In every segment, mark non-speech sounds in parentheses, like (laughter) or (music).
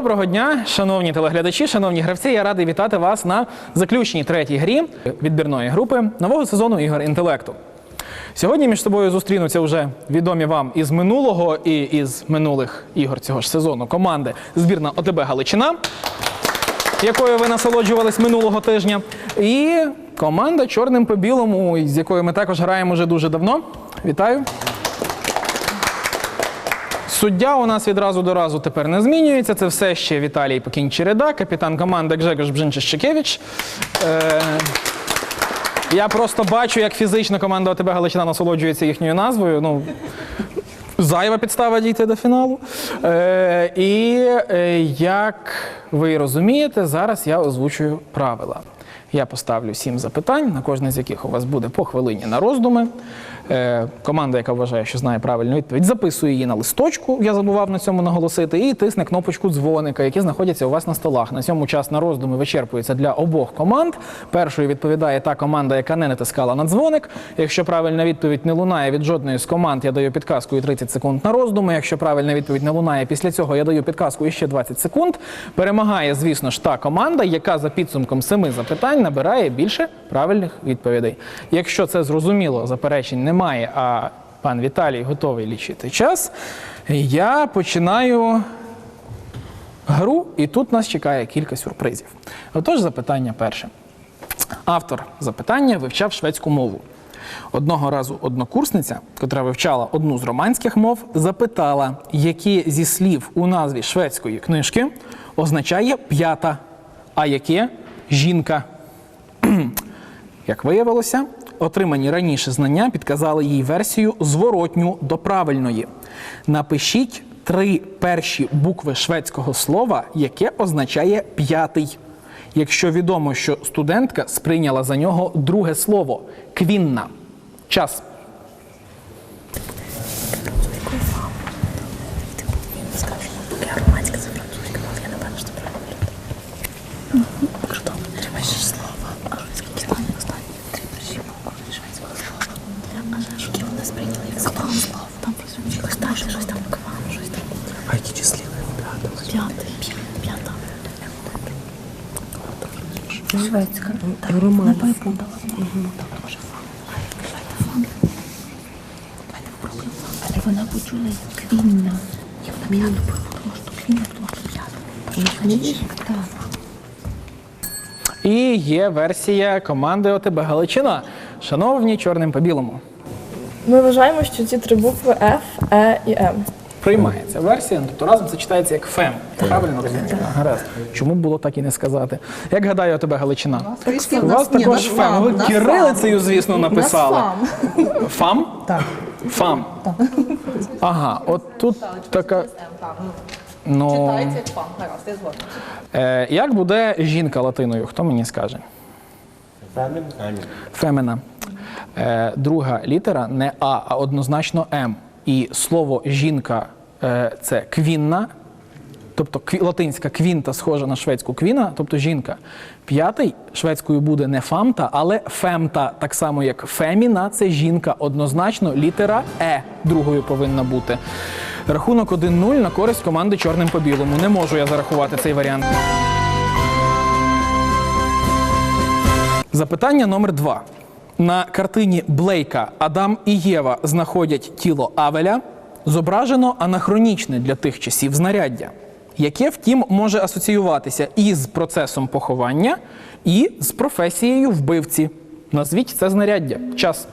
Доброго дня, шановні телеглядачі, шановні гравці. Я радий вітати вас на заключній третій грі відбірної групи нового сезону ігор інтелекту. Сьогодні між собою зустрінуться вже відомі вам із минулого і із минулих ігор цього ж сезону команди збірна ОТБ Галичина, якою ви насолоджувались минулого тижня, і команда Чорним по білому, з якою ми також граємо вже дуже давно. Вітаю! Суддя у нас відразу до разу тепер не змінюється. Це все ще Віталій Покінь Череда, капітан команди Гжегош Бжинчищикевич. Е, я просто бачу, як фізично команда ОТБ Галичина насолоджується їхньою назвою. Ну, зайва підстава дійти до фіналу. Е, і е, як ви розумієте, зараз я озвучую правила. Я поставлю сім запитань, на кожне з яких у вас буде по хвилині на роздуми. Е, команда, яка вважає, що знає правильну відповідь, записує її на листочку. Я забував на цьому наголосити, і тисне кнопочку дзвоника, які знаходяться у вас на столах. На цьому час на роздуми вичерпується для обох команд. Першою відповідає та команда, яка не натискала на дзвоник. Якщо правильна відповідь не лунає від жодної з команд, я даю підказку і 30 секунд на роздуми. Якщо правильна відповідь не лунає, після цього я даю підказку і ще 20 секунд. Перемагає, звісно ж, та команда, яка за підсумком семи запитань набирає більше правильних відповідей. Якщо це зрозуміло, заперечень немає, а пан Віталій готовий лічити час, я починаю гру, і тут нас чекає кілька сюрпризів. Отож, запитання перше. Автор запитання вивчав шведську мову. Одного разу однокурсниця, котра вивчала одну з романських мов, запитала, які зі слів у назві шведської книжки означає п'ята, а яке жінка. (clears throat) Як виявилося, отримані раніше знання підказали їй версію зворотню до правильної. Напишіть три перші букви шведського слова, яке означає п'ятий. Якщо відомо, що студентка сприйняла за нього друге слово квінна. Час. Я романтика це французька мова, я напевно, що правильно. Що? Треба ще слово. А останнє, останнє. Три перші букви шведського слова. А ж які вони сприйняли як слово слово. Там просто щось там, щось там, квам, щось там. А які числі п'ята? П'ятий. П'ята. Шведська. Роман. Не перепутала. Там дуже фан. Давайте фан. Давайте попробуємо фан. Але вона почула як квінна. І вона п'яту перепутала, що квінна, тому що п'яту. Так. І є версія команди ОТБ Галичина. Шановні чорним по білому. Ми вважаємо, що ці три букви F, E і M. Приймається версія, тобто разом це читається як фем. Правильно розумію? Гаразд. Чому було так і не сказати? Як гадаю, ОТБ Галичина? У вас також фем. Ви кирилицею, звісно, написали. Фам? Так. Фам. Ага, от тут така. Ну, Читається як фан. Гаразд, я згодна. е, як буде жінка латиною? Хто мені скаже? Фемін? Фемена. Е, друга літера не А, а однозначно М. І слово жінка е, це квінна, тобто кві- латинська квінта схожа на шведську квіна, тобто жінка. П'ятий шведською буде не фамта, але фемта, так само як феміна, це жінка. Однозначно літера Е другою повинна бути. Рахунок 1-0 на користь команди чорним по білому. Не можу я зарахувати цей варіант. Запитання номер два. На картині Блейка Адам і Єва знаходять тіло Авеля. Зображено анахронічне для тих часів знаряддя, яке, втім, може асоціюватися і з процесом поховання, і з професією вбивці. Назвіть це знаряддя. Час.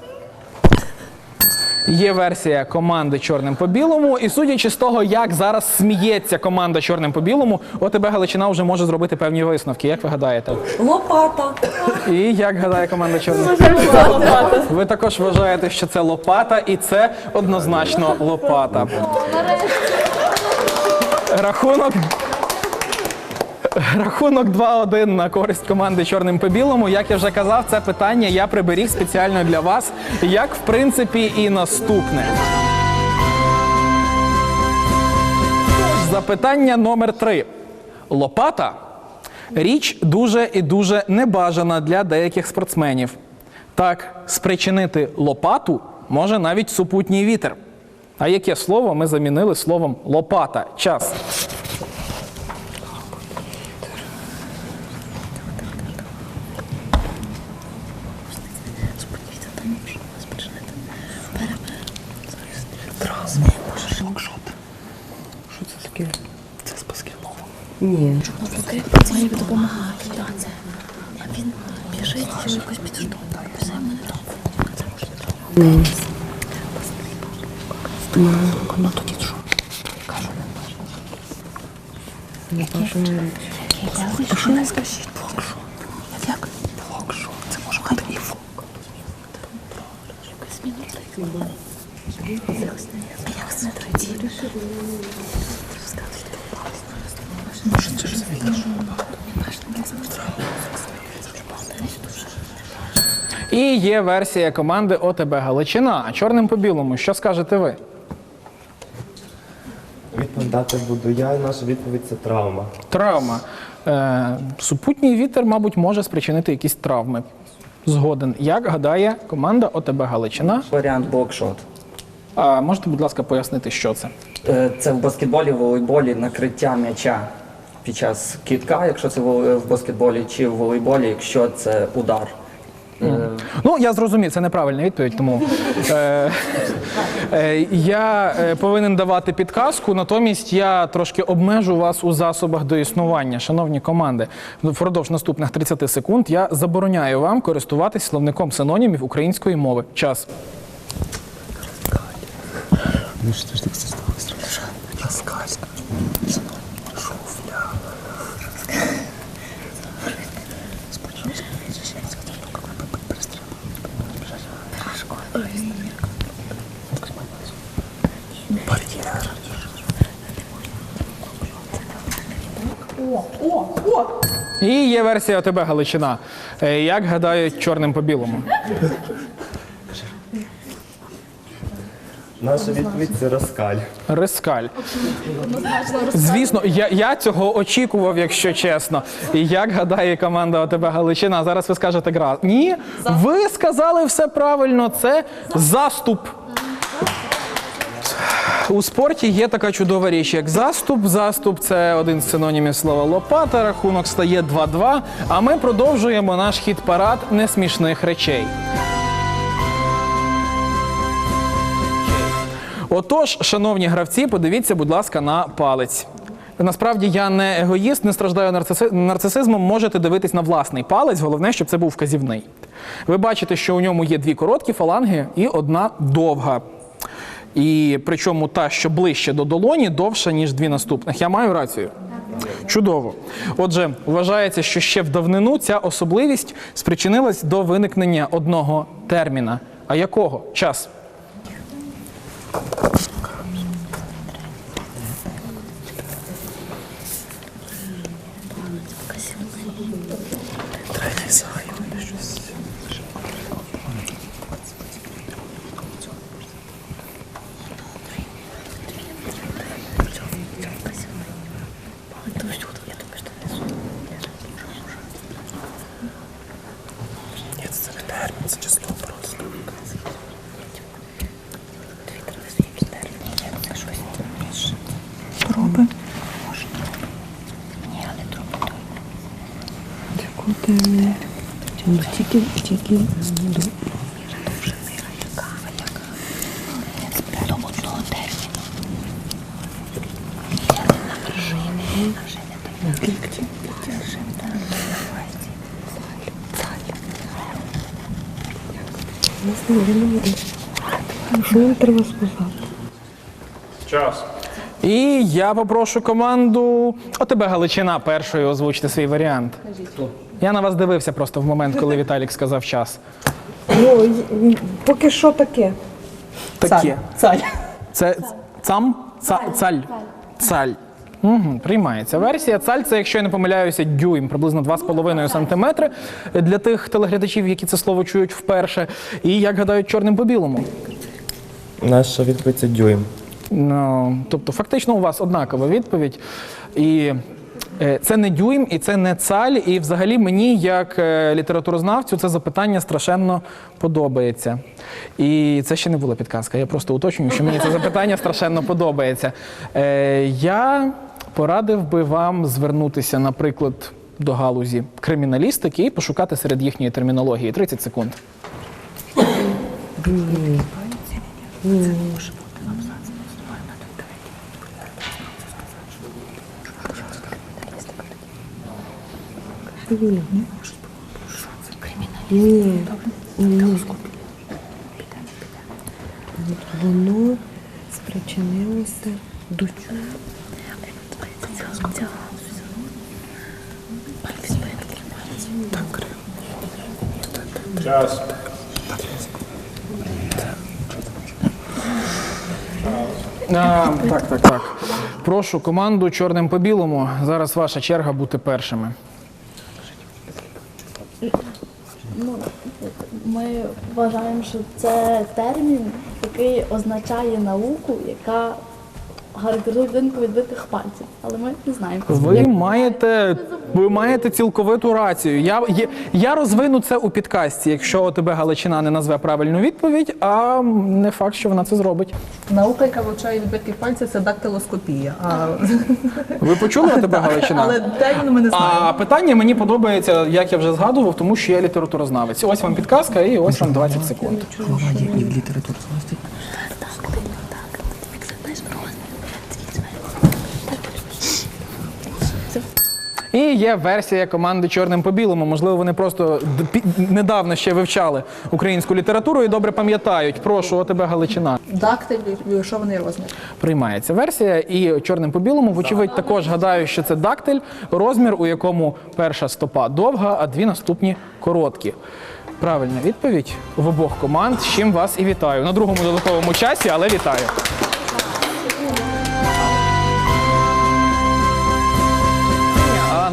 Є версія команди Чорним по білому, і судячи з того, як зараз сміється команда Чорним по білому, ОТБ Галичина вже може зробити певні висновки. Як ви гадаєте? Лопата. І як гадає команда Чорним? Ви також вважаєте, що це лопата, і це однозначно лопата. Рахунок. Рахунок 2-1 на користь команди Чорним по білому. Як я вже казав, це питання я приберіг спеціально для вас, як в принципі і наступне. Запитання номер 3 Лопата річ дуже і дуже небажана для деяких спортсменів. Так, спричинити лопату може навіть супутній вітер. А яке слово ми замінили словом лопата? Час. Ні. Щоб нам Це мені допомагає. Це. Він біжить, що якось підштовхує. Все мене добре. Ну тоді що? Кажу, не бачу. Не бачу навіть. А що не скажіть? Як? Блок що? Це може бути і фок. Якось мінус. Як це третій? Може є версія команди ОТБ Галичина. А чорним по білому, що скажете ви? Відповідати буду я, і наша відповідь це травма. Травма. Е, супутній вітер, мабуть, може спричинити якісь травми. Згоден. Як гадає команда ОТБ Галичина? Варіант блокшот. А можете, будь ласка, пояснити, що це? Е, Це в баскетболі, волейболі накриття м'яча під час кітка, якщо це в в баскетболі, чи в волейболі, якщо це удар. Е, Ну, я зрозумів, це неправильна відповідь, тому е, е, я повинен давати підказку, натомість я трошки обмежу вас у засобах до існування. Шановні команди, впродовж наступних 30 секунд я забороняю вам користуватись словником синонімів української мови. Час. Ну що ж так це сталося? Розказка. Шуфля. Бар'єр. І є версія ОТБ Галичина. Е, Як гадають чорним по білому? Наша відповідь це розкаль. Рискаль. Звісно, я, я цього очікував, якщо чесно. І як гадає команда ОТБ Галичина? Зараз ви скажете гра. Ні, ви сказали все правильно. Це заступ. У спорті є така чудова річ, як заступ. Заступ це один з синонімів слова лопата. Рахунок стає 2-2. А ми продовжуємо наш хіт парад несмішних речей. Отож, шановні гравці, подивіться, будь ласка, на палець. Насправді я не егоїст, не страждаю нарциси- нарцисизмом. Можете дивитись на власний палець. Головне, щоб це був вказівний. Ви бачите, що у ньому є дві короткі фаланги і одна довга. І причому та, що ближче до долоні, довша, ніж дві наступних. Я маю рацію. Чудово. Отже, вважається, що ще в давнину ця особливість спричинилась до виникнення одного терміна. А якого? Час. Проби. Таку Ну, тільки, тільки. Що нам треба сказати? Час. І я попрошу команду ОТБ Галичина першою озвучити свій варіант. Я на вас дивився просто в момент, коли Віталік сказав час. Ну, й- поки що таке. Таке. Цаль. Це цам? Ца, цаль. Цаль. Угу, приймається. Версія цаль це, якщо я не помиляюся, дюйм, приблизно 2,5 см для тих телеглядачів, які це слово чують вперше. І як гадають чорним по білому. Наша відповідь це дюйм. Ну, тобто, фактично, у вас однакова відповідь. І е, це не дюйм, і це не цаль. І взагалі мені, як е, літературознавцю, це запитання страшенно подобається. І це ще не була підказка. Я просто уточнюю, що мені це запитання страшенно подобається. Е, Я порадив би вам звернутися, наприклад, до галузі криміналістики і пошукати серед їхньої термінології 30 секунд. Воно спричинилося до чого? А, так, так, так. Прошу команду чорним по білому. Зараз ваша черга бути першими. Ми вважаємо, що це термін, який означає науку, яка характеризує будинку відбитих пальців. Але ми не знаємо. Ви маєте, ви маєте цілковиту рацію. Я, я, я розвину це у підкасті, якщо тебе Галичина не назве правильну відповідь, а не факт, що вона це зробить. Наука, яка вивчає відбитки пальців, це дактилоскопія. А, Ви почули (laughs) тебе Галичина? але терміну ми не знаємо. А питання мені подобається, як я вже згадував, тому що я літературознавець. Ось вам підказка і ось вам 20 секунд. Слова є і є версія команди чорним по білому. Можливо, вони просто недавно ще вивчали українську літературу і добре пам'ятають. Прошу, о тебе Галичина. Дактиль віршований розмір. Приймається версія, і чорним по білому, вочевидь, також гадаю, що це дактиль, розмір, у якому перша стопа довга, а дві наступні короткі. Правильна відповідь в обох команд. З чим вас і вітаю. На другому додатковому часі, але вітаю.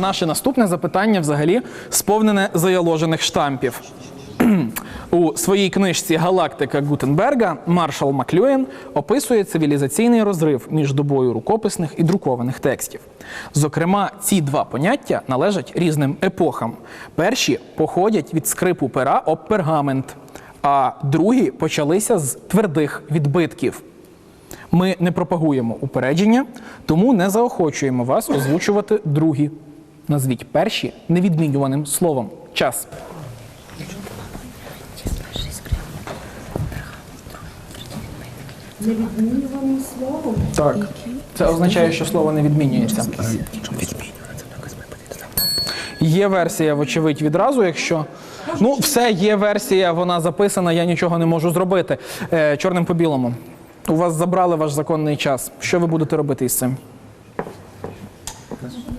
Наше наступне запитання взагалі сповнене заяложених штампів. (clears throat) У своїй книжці Галактика Гутенберга Маршал Маклюєн описує цивілізаційний розрив між добою рукописних і друкованих текстів. Зокрема, ці два поняття належать різним епохам. Перші походять від скрипу пера об пергамент, а другі почалися з твердих відбитків. Ми не пропагуємо упередження, тому не заохочуємо вас озвучувати другі. Назвіть перші невідмінюваним словом. Час. Невідмінюваним словом. Так. Це означає, що слово не відмінюється. Є версія, вочевидь, відразу, якщо. Ну, все, є версія, вона записана, я нічого не можу зробити. Е, чорним по білому. У вас забрали ваш законний час. Що ви будете робити із цим?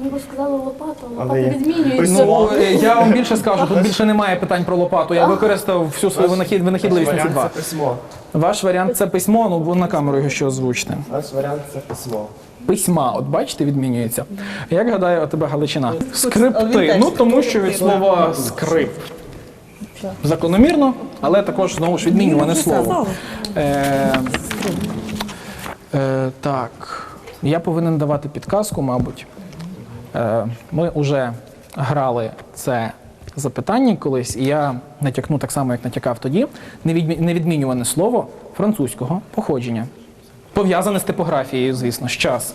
Ми розказали лопату, а лопата Але відмінюється. Ну, е, я вам більше скажу, тут більше немає питань про лопату. Я використав всю свою винахід, винахідливість на ці два. письмо. Ваш варіант це письмо, ну ви на камеру його ще озвучте. Наш варіант це письмо. Письма, от бачите, відмінюється. Як гадає у тебе Галичина? Скрипти. Ну тому що від слова скрип. Закономірно, але також знову ж відмінюване слово. Е, е, так, я повинен давати підказку, мабуть. Е, ми вже грали це запитання колись, і я натякну так само, як натякав тоді. Невідмі- Невідмінюване слово французького походження. Пов'язане з типографією, звісно, з час.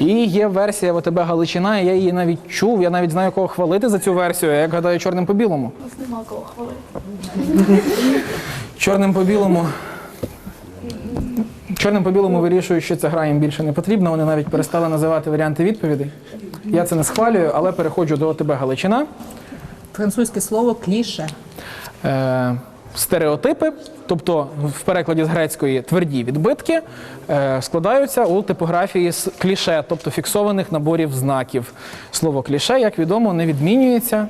І є версія ВТБ Галичина, і я її навіть чув, я навіть знаю, кого хвалити за цю версію, як гадаю, чорним по білому. У нас нема кого хвалити. Чорним по білому. Чорним по білому вирішують, що ця гра їм більше не потрібна. Вони навіть перестали називати варіанти відповідей. Я це не схвалюю, але переходжу до ОТБ Галичина. Французьке слово кліше. Е, стереотипи, тобто в перекладі з грецької тверді відбитки, е, складаються у типографії з кліше, тобто фіксованих наборів знаків. Слово кліше, як відомо, не відмінюється.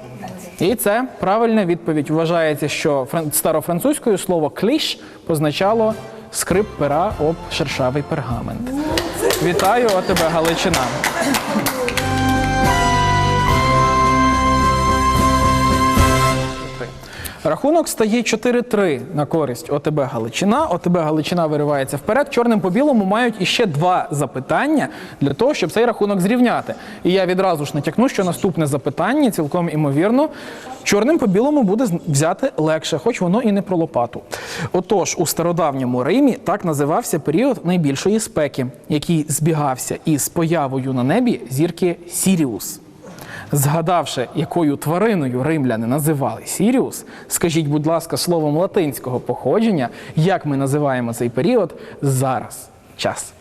І це правильна відповідь. Вважається, що фран- старофранцузькою слово кліш позначало скрип пера об шершавий пергамент. Вітаю тебе, Галичина. Рахунок стає 4-3 на користь ОТБ Галичина. ОТБ Галичина виривається вперед. Чорним по білому мають іще два запитання для того, щоб цей рахунок зрівняти. І я відразу ж натякну, що наступне запитання цілком імовірно. Чорним по білому буде взяти легше, хоч воно і не про лопату. Отож, у стародавньому Римі так називався період найбільшої спеки, який збігався із появою на небі зірки Сіріус. Згадавши, якою твариною римляни називали Сіріус, скажіть, будь ласка, словом латинського походження, як ми називаємо цей період зараз. час.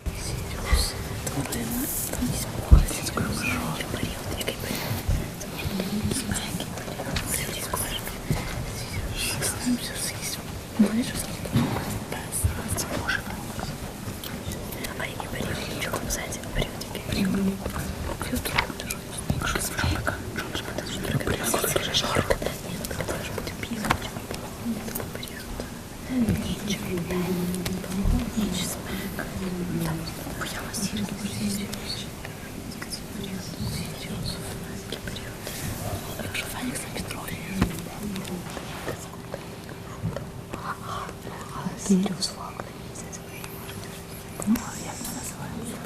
А який період? Чого в сенсі? Період який? Період. Період другий. Що це жарко? Що може бути жарко? Коли дуже жарко. Ні, ну так може бути північ. Такий період. Ніч. Ніч спека. Там поява сірки. Який період? Якщо Фенікс на Петрові. Сіріус флаг. Ну, а як це називається?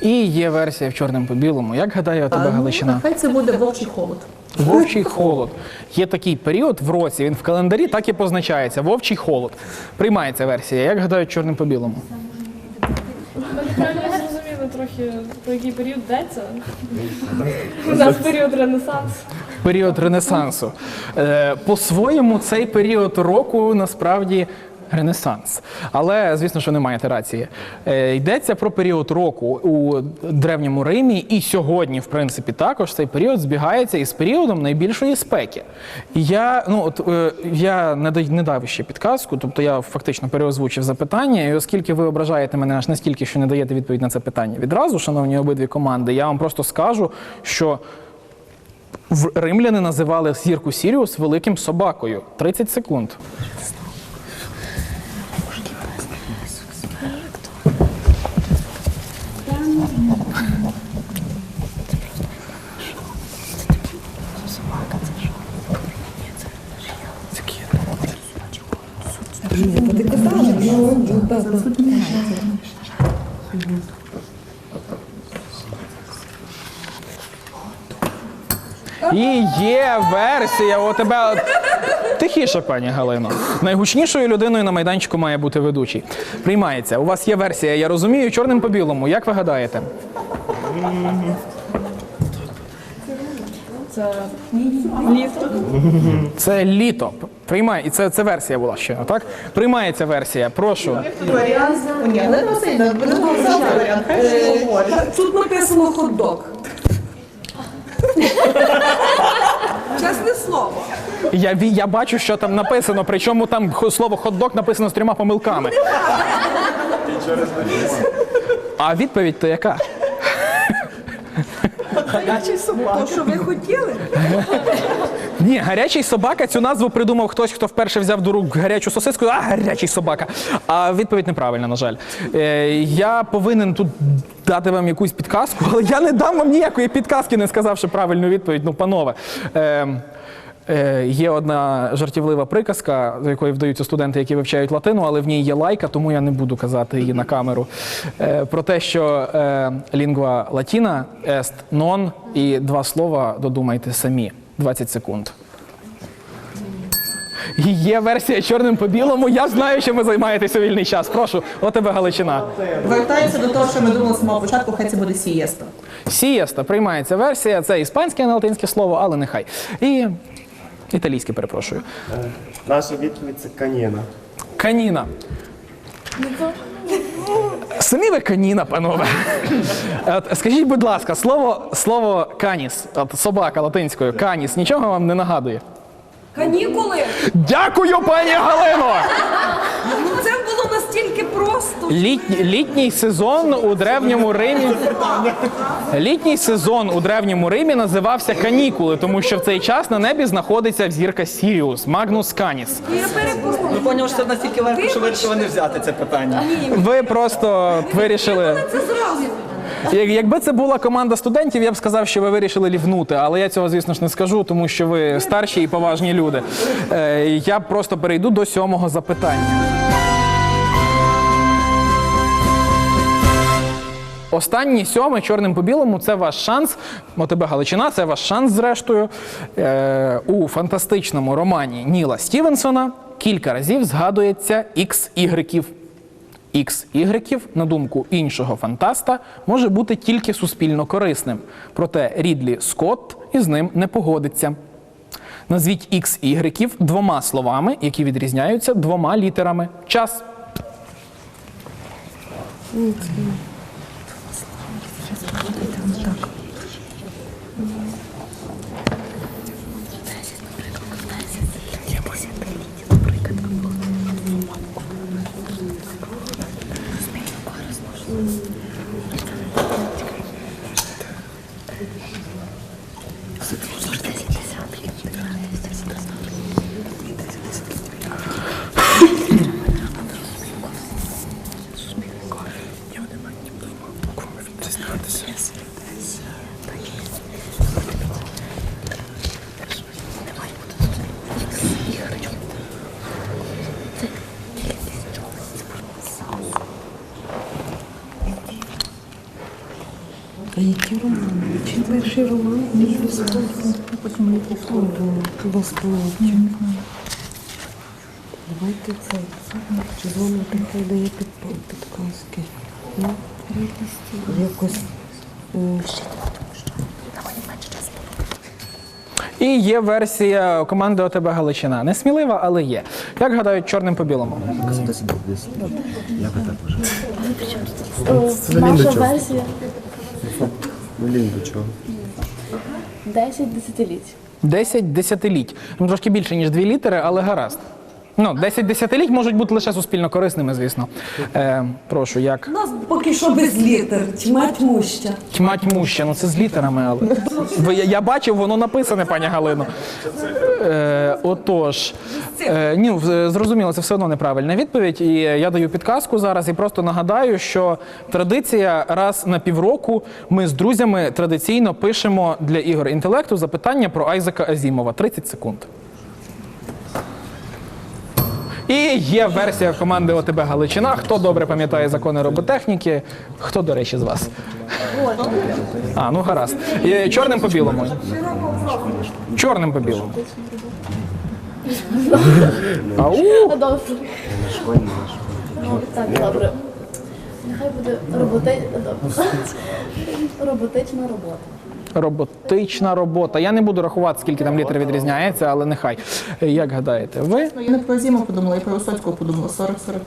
І є версія в чорному по білому. Як гадає у тебе Галичина? Хай це буде вовчий холод. Вовчий холод. Є такий період в році, він в календарі так і позначається. Вовчий холод. Приймається версія. Як гадають чорним по білому? Ми неправильно зрозуміли трохи, про який період йдеться. У нас період Ренесансу. Період Ренесансу. Е, по-своєму, цей період року насправді. Ренесанс. Але, звісно, що не маєте рації. Е, йдеться про період року у Древньому Римі, і сьогодні, в принципі, також цей період збігається із періодом найбільшої спеки. І я, ну, от, е, я не, дав ще підказку, тобто я фактично переозвучив запитання, і оскільки ви ображаєте мене аж настільки, що не даєте відповідь на це питання відразу, шановні обидві команди, я вам просто скажу, що римляни називали зірку Сіріус великим собакою. 30 секунд. І є версія. У тебе тихіше, пані Галино. Найгучнішою людиною на майданчику має бути ведучий. Приймається. У вас є версія, я розумію, чорним по білому. Як ви гадаєте? Це літо. Це літо. Приймає, і це, це версія була ще, так? Приймається версія. Прошу. Варіант. Ні, варіант. Тут написано хот-дог. Чесне слово. Я, я бачу, що там написано, причому там хо- слово хот-дог написано з трьома помилками. А відповідь то яка? То, що ви хотіли? Ні, гарячий собака цю назву придумав хтось, хто вперше взяв до рук гарячу сосиску. А, гарячий собака. А відповідь неправильна, на жаль. Е, я повинен тут дати вам якусь підказку, але я не дам вам ніякої підказки, не сказавши правильну відповідь. Ну, панове. Е, є одна жартівлива приказка, до якої вдаються студенти, які вивчають латину, але в ній є лайка, тому я не буду казати її на камеру. Е, про те, що е, лінгва латіна ест нон, і два слова додумайте самі. 20 секунд. Є версія чорним по білому. Я знаю, що ви займаєтеся у вільний час. Прошу, от тебе Галичина. Вертаємося до того, що ми думали з самого початку, хай це буде сієста. Сієста приймається версія. Це іспанське, а не латинське слово, але нехай. І італійське, перепрошую. Наша відповідь це каніна. Каніна. Самі ви каніна, панове. От, скажіть, будь ласка, слово, слово каніс, от собака латинською, каніс, нічого вам не нагадує? Канікули? Дякую, пані Галино! Ну це було настільки просто. Літній, літній сезон у древньому Римі. Літній сезон у древньому Римі називався канікули, тому що в цей час на небі знаходиться зірка Сіріус, Магнус Каніс. Я перепрошую. Ну, поняв, що це настільки легко, що вирішили не взяти це питання. Ви просто вирішили. Це зразу. Як- Якби це була команда студентів, я б сказав, що ви вирішили лівнути, але я цього, звісно ж, не скажу, тому що ви старші і поважні люди. Е, я просто перейду до сьомого запитання. Останній сьомий чорним по білому це ваш шанс. У тебе Галичина, це ваш шанс, зрештою. Е, у фантастичному романі Ніла Стівенсона кілька разів згадується ікс ігреків Ігреків, на думку іншого фантаста, може бути тільки суспільно корисним. Проте Рідлі Скотт із ним не погодиться. Назвіть ігреків двома словами, які відрізняються двома літерами. Час. А які романи? Перший роман? Потім Безполотчик. Давайте це. Червона трохи дає під, підказки. Ну, якось. е, І є версія команди ОТБ Галичина. Не смілива, але є. Як гадають чорним по білому? Я би так вже. О, Наша версія Блін, до чого? 10 десятиліть. 10 десятиліть. Ну, трошки більше, ніж дві літери, але гаразд. Ну, 10 десятиліть можуть бути лише суспільно корисними, звісно. Е, прошу, як? У нас поки що без літер, тьма тьмуща. Тьма тьмуща, ну це з літерами, але. Ви, я, я бачив, воно написане, пані Галино. Е, отож, е, ні, в- зрозуміло, це все одно неправильна відповідь. І я даю підказку зараз і просто нагадаю, що традиція раз на півроку ми з друзями традиційно пишемо для ігор інтелекту запитання про Айзека Азімова. 30 секунд. І є версія команди ОТБ Галичина. Хто добре пам'ятає закони роботехніки? Хто, до речі, з вас? А, ну гаразд. Чорним по білому. Чорним по білому. Ау! Так, добре. Нехай буде роботи... добре. роботична робота. Роботична робота. Я не буду рахувати, скільки там літер відрізняється, але нехай. Як гадаєте, ви Ну, я не про Зіму подумала, я про Висоцького подумала, 40 40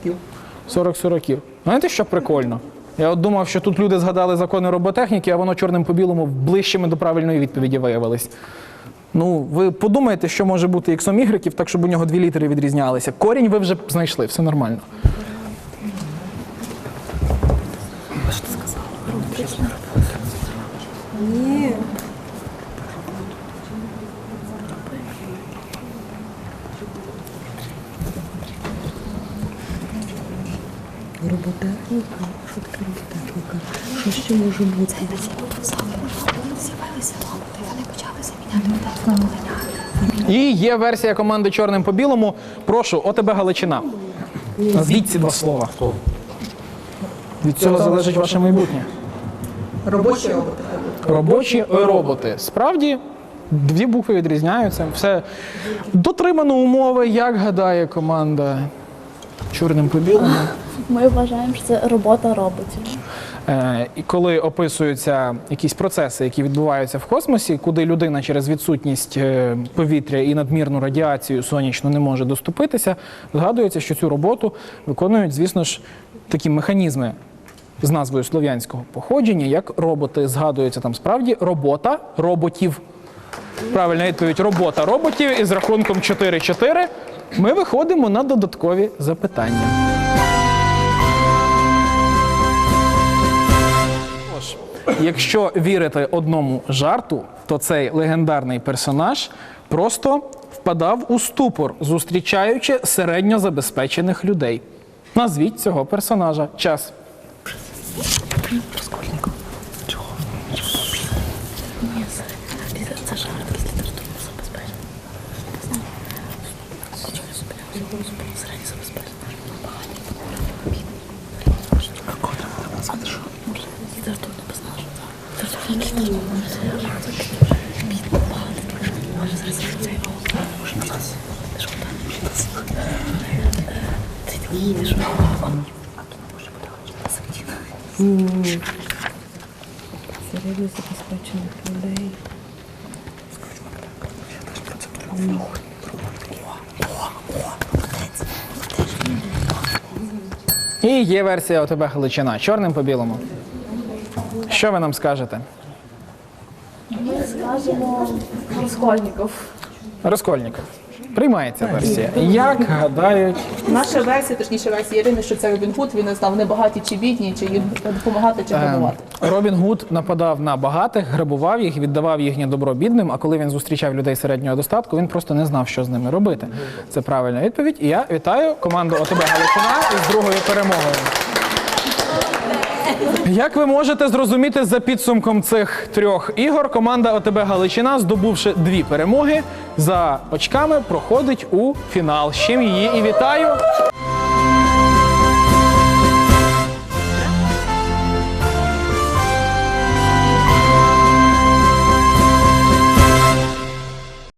40 40 Знаєте, що прикольно? Я от думав, що тут люди згадали закони роботехніки, а воно чорним по білому ближчими до правильної відповіді виявились. Ну, ви подумайте, що може бути іксом ігреків, так щоб у нього дві літери відрізнялися. Корінь ви вже знайшли, все нормально. Ні. Роботехніка? Що ще може бути? З'явилися роботи, вони почали заміняти людей на. І є версія команди чорним по білому. Прошу, ОТБ Галичина. Назвіть ці два слова. Від цього залежить ваше майбутнє. Робочі роботи. Робочі роботи. Справді, дві букви відрізняються. Все дотримано умови, як гадає команда чорним по білому. Ми вважаємо, що це робота роботів. Е, І коли описуються якісь процеси, які відбуваються в космосі, куди людина через відсутність е, повітря і надмірну радіацію сонячну не може доступитися, згадується, що цю роботу виконують, звісно ж, такі механізми з назвою слов'янського походження, як роботи. Згадується там справді робота роботів. Правильна відповідь робота роботів із рахунком 4-4. Ми виходимо на додаткові запитання. Якщо вірити одному жарту, то цей легендарний персонаж просто впадав у ступор, зустрічаючи середньозабезпечених людей. Назвіть цього персонажа. Час. Це жарт з літературно забезпечено. Середньо забезпечено. Літературно персонаж. Середньо забезпечених людей. І є версія ОТБ Галичина. Чорним по білому. Що ви нам скажете? Ми скажемо Раскольников. Розкольников. Приймається версія. Як гадають Наша версія, точніше версія Ірини, що це Робін Гуд, він не знав, не багаті чи бідні, чи їм допомагати, чи грабувати. Робін Гуд нападав на багатих, грабував їх, віддавав їхнє добро бідним. А коли він зустрічав людей середнього достатку, він просто не знав, що з ними робити. Це правильна відповідь. І я вітаю команду ОТБ Галичина із другою перемогою. Як ви можете зрозуміти за підсумком цих трьох ігор, команда ОТБ Галичина, здобувши дві перемоги, за очками проходить у фінал. З чим її і вітаю.